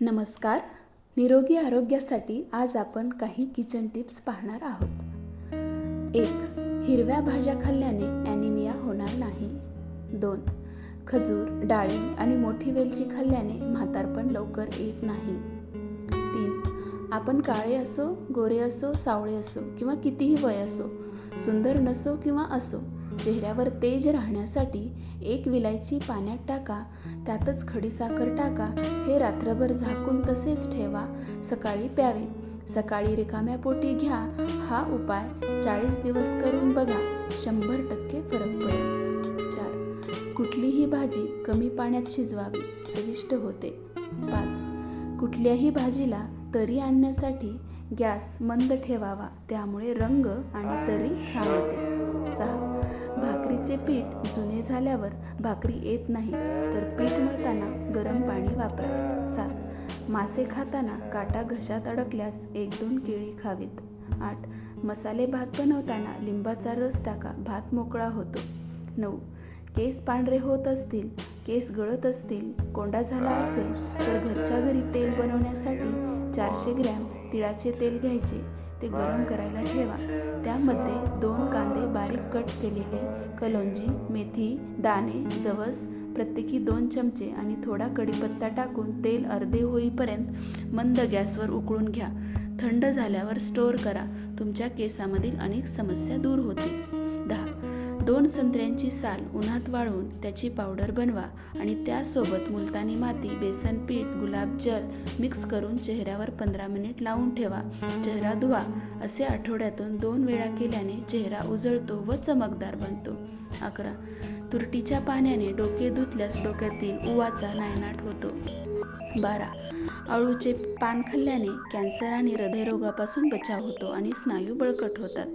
नमस्कार. निरोगी आरोग्यासाठी आज आपण काही किचन टिप्स पाहणार आहोत. एक हिरव्या भाज्या खाल्ल्याने ॲनिमिया होणार नाही. दोन खजूर डाळिंब आणि मोठी वेलची खाल्ल्याने म्हातारपण लवकर येत नाही. तीन आपण काळे असो गोरे असो सावळे असो किंवा कितीही वय असो सुंदर नसो किंवा असो चेहऱ्यावर तेज राहण्यासाठी एक विलायची पाण्यात टाका त्यातच खडीसाखर टाका हे रात्रभर झाकून तसेच ठेवा सकाळी प्यावे. सकाळी रिकाम्या पोटी घ्या हा उपाय चाळीस दिवस करून बघा शंभर टक्के फरक पडेल. चार. कुठलीही भाजी कमी पाण्यात शिजवावी चविष्ट होते. पाच. कुठल्याही भाजीला तरी आणण्यासाठी गॅस मंद ठेवावा त्यामुळे रंग आणि तरी छान येते सहा. भाकरीचे पीठ जुने झाल्यावर भाकरी येत नाही तर पीठ मळताना गरम पाणी वापरा. सात. मासे खाताना काटा घशात अडकल्यास एक दोन केळी खावीत. आठ. मसाले भात बनवताना लिंबाचा रस टाका भात मोकळा होतो. नऊ. केस पांढरे होत असतील केस गळत असतील कोंडा झाला असेल तर घरच्या घरी तेल बनवण्यासाठी चारशे ग्रॅम तिळाचे तेल घ्यायचे. ते गरम करायला ठेवा. त्यामध्ये केलेले कलोंजी मेथी दाणे जवस प्रत्येकी दोन चमचे आणि थोडा कढीपत्ता टाकून तेल अर्धे होईपर्यंत मंद गॅसवर उकळून घ्या. थंड झाल्यावर स्टोअर करा. तुमच्या केसामधील अनेक समस्या दूर होतील. दहा. दोन संत्र्यांची साल उन्हात वाळवून त्याची पावडर बनवा आणि त्यासोबत मुलतानी माती बेसन पीठ गुलाबजल मिक्स करून चेहऱ्यावर पंधरा मिनिट लावून ठेवा. चेहरा धुवा. असे आठवड्यातून दोन वेळा केल्याने चेहरा उजळतो व चमकदार बनतो. अकरा. तुरटीच्या पाण्याने डोके धुतल्यास डोक्यातील उवाचा नायनाट होतो. बारा. अळूचे पान खाल्ल्याने कॅन्सर आणि हृदयरोगापासून बचाव होतो आणि स्नायू बळकट होतात.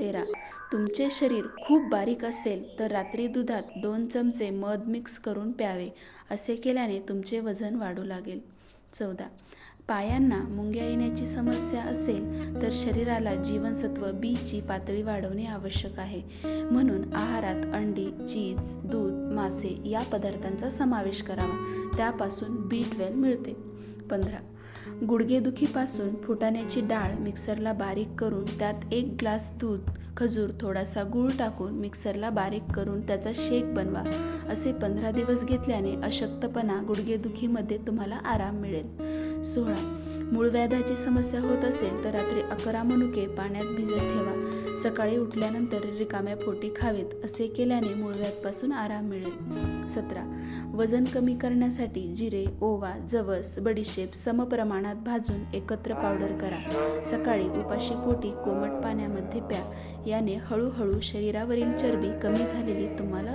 तेरा. तुमचे शरीर खूप बारीक असेल तर रात्री दुधात दोन चमचे मध मिक्स करून प्यावे असे केल्याने तुमचे वजन वाढू लागेल. चौदा. पायांना मुंग्या येण्याची समस्या असेल तर शरीराला जीवनसत्व बीची पातळी वाढवणे आवश्यक आहे. म्हणून आहारात अंडी चीज दूध मासे या पदार्थांचा समावेश करावा. त्यापासून बी ट्वेल्व मिळते. पंधरा. गुडघेदुखीपासून फुटाण्याची डाळ मिक्सरला बारीक करून त्यात एक ग्लास दूध खजूर थोडासा गूळ टाकून मिक्सरला बारीक करून त्याचा शेक बनवा. असे पंधरा दिवस घेतल्याने अशक्तपणा गुडघेदुखीमध्ये तुम्हाला आराम मिळेल. सोळा. मूळव्याधाची समस्या होत असेल तर रात्री अकरा मनुके पाण्यात भिजत ठेवा. सकाळी उठल्यानंतर रिकाम्या पोटी खावेत असे केल्याने मूळव्याधपासून आराम मिळेल. सतरा. वजन कमी करण्यासाठी जिरे ओवा जवस बडीशेप समप्रमाणात भाजून एकत्र पावडर करा. सकाळी उपाशी पोटी कोमट पाण्यामध्ये प्या. याने हळूहळू शरीरावरील चरबी कमी झालेली तुम्हाला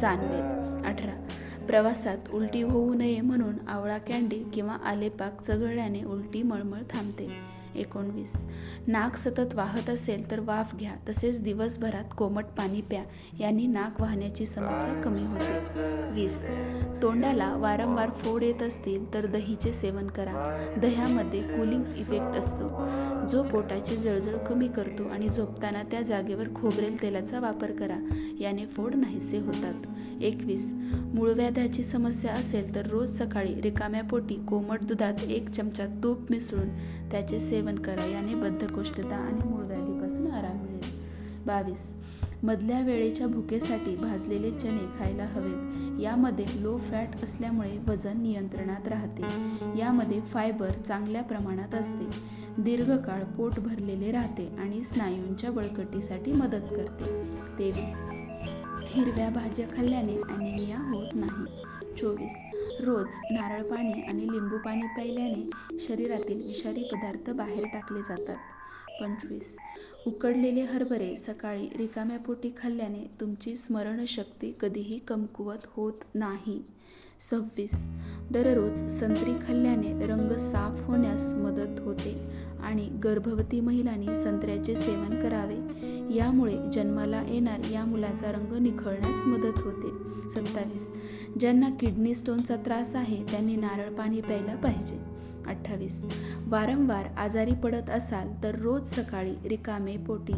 जाणवेल. अठरा. प्रवासात उलटी होऊ नये म्हणून आवळा कॅन्डी किंवा आलेपाक चघळल्याने उलटी मळमळ थांबते. एकोणवीस. नाक सतत वाहत असेल तर वाफ घ्या. तसेच दिवसभरात कोमट पाणी प्या. यांनी नाक वाहण्याची समस्या कमी होते. वीस. तोंडाला वारंवार फोड येत असतील तर दहीचे सेवन करा. दह्यामध्ये कूलिंग इफेक्ट असतो. जो पोटाची जळजळ कमी करतो आणि झोपताना त्या जागेवर खोबरेल तेलाचा वापर करा. याने फोड नाहीसे होतात. एकवीस. मूळव्याधाची समस्या असेल तर रोज सकाळी रिकाम्या पोटी कोमट दुधात एक चमचा तूप मिसळून त्याचे सेवन करा याने बद्धकोष्ठता आणि मूळव्याधीपासून आराम मिळेल. बावीस. मधल्या वेळेच्या भुकेसाठी भाजलेले चणे खायला हवेत. यामध्ये लो फॅट असल्यामुळे वजन नियंत्रणात राहते. यामध्ये फायबर चांगल्या प्रमाणात असते. दीर्घकाळ पोट भरलेले राहते आणि स्नायूंच्या बळकटीसाठी मदत करते. तेवीस. हिरव्या भाज्या खाल्ल्याने ॲनिमिया होत नाही. चोवीस. रोज नारळ पाणी आणि लिंबू पाणी प्यायल्याने शरीरातील विषारी पदार्थ बाहेर टाकले जातात. पंचवीस. उकडलेले हरभरे सकाळी रिकाम्या पोटी खाल्ल्याने तुमची स्मरणशक्ती कधीही कमकुवत होत नाही. सव्वीस. दररोज संत्री खाल्ल्याने रंग साफ होण्यास मदत होते आणि गर्भवती महिलांनी संत्र्याचे सेवन करावे. यामुळे जन्माला येणार या मुलाचा रंग निखळण्यास मदत होते. सत्तावीस. ज्यांना किडनी स्टोनचा त्रास आहे त्यांनी नारळ पाणी प्यायला पाहिजे. अठ्ठावीस. वारंवार आजारी पडत असाल तर रोज सकाळी रिकामे पोटी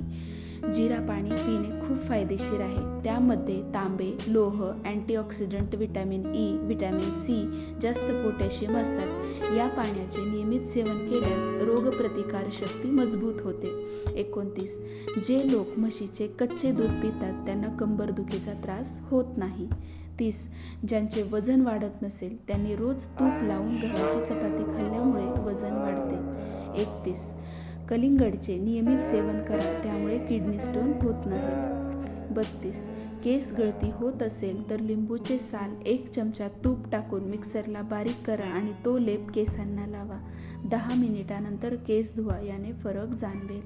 जिरा पाणी पिणे खूप फायदेशीर आहे. त्यामध्ये तांबे लोह antioxidant vitamin E vitamin C जास्त पोटॅशियम असतात. या पाण्याचे नियमित सेवन केल्यास रोगप्रतिकार शक्ती मजबूत होते. एकोणतीस. जे लोक म्हशीचे कच्चे दूध पितात त्यांना कंबरदुखीचा त्रास होत नाही. तीस ज्यांचे वजन वाढत नसेल त्यांनी रोज तूप लावून गव्हाची चपाती खाल्ल्यामुळे वजन वाढते. एकतीस. कलिंगडचे नियमित सेवन करा त्यामुळे किडनी स्टोन होत नाही. बत्तीस. केस गळती होत असेल तर लिंबूचे साल एक चमचा तूप टाकून मिक्सरला बारीक करा आणि तो लेप केसांना लावा. दहा मिनिटानंतर केस धुवा याने फरक जाणवेल.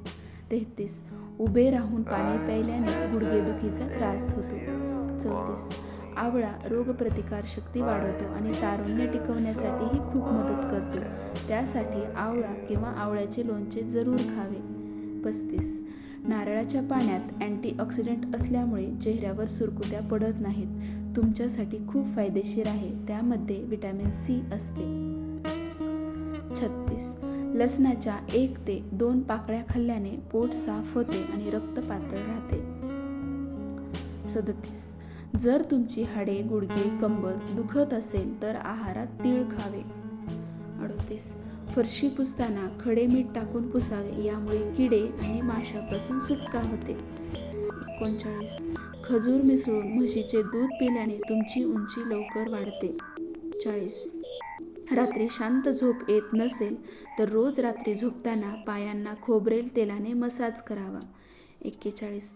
तेहतीस. उभे राहून पाणी प्यायल्याने गुडघेदुखीचा त्रास होतो. चौतीस. आवळा रोगप्रतिकार शक्ती वाढवतो आणि तारुण्य टिकवण्यासाठीही खूप मदत करतो. त्यासाठी आवळा किंवा आवळ्याचे लोणचे जरूर खावे. पस्तीस. नारळाच्या पाण्यात अँटीऑक्सिडंट असल्यामुळे चेहऱ्यावर सुरकुत्या पडत नाहीत. तुमच्यासाठी खूप फायदेशीर आहे. त्यामध्ये विटॅमिन सी असते. छत्तीस. लसणाच्या एक ते दोन पाकळ्या खाल्ल्याने पोट साफ होते आणि रक्त पातळ राहते. सदतीस. जर तुमची हाडे गुडघे कंबर दुखत असेल तर आहारात तीळ खावे. अडतीस. फरशी पुसताना खडे मीठ टाकून पुसावे. यामुळे किडे आणि माशापासून सुटका होते. एकोणचाळीस. खजूर मिसळून म्हशीचे दूध पिल्याने तुमची उंची लवकर वाढते. चाळीस. रात्री शांत झोप येत नसेल तर रोज रात्री झोपताना पायांना खोबरेल तेलाने मसाज करावा. एक्केचाळीस.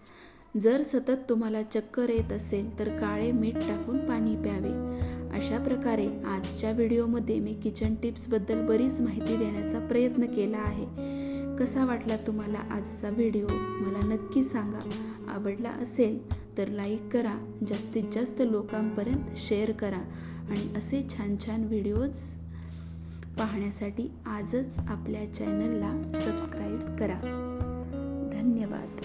जर सतत तुम्हाला चक्कर येत असेल तर काळे मीठ टाकून पाणी प्यावे. अशा प्रकारे आजच्या व्हिडिओमध्ये मी किचन टिप्सबद्दल बरीच माहिती देण्याचा प्रयत्न केला आहे. कसा वाटला तुम्हाला आजचा व्हिडिओ? मला नक्की सांगा. आवडला असेल तर लाईक करा जास्तीत जास्त लोकांपर्यंत शेअर करा आणि असे छान छान व्हिडिओज पाहण्यासाठी आजच आपल्या चॅनलला सबस्क्राईब करा. धन्यवाद.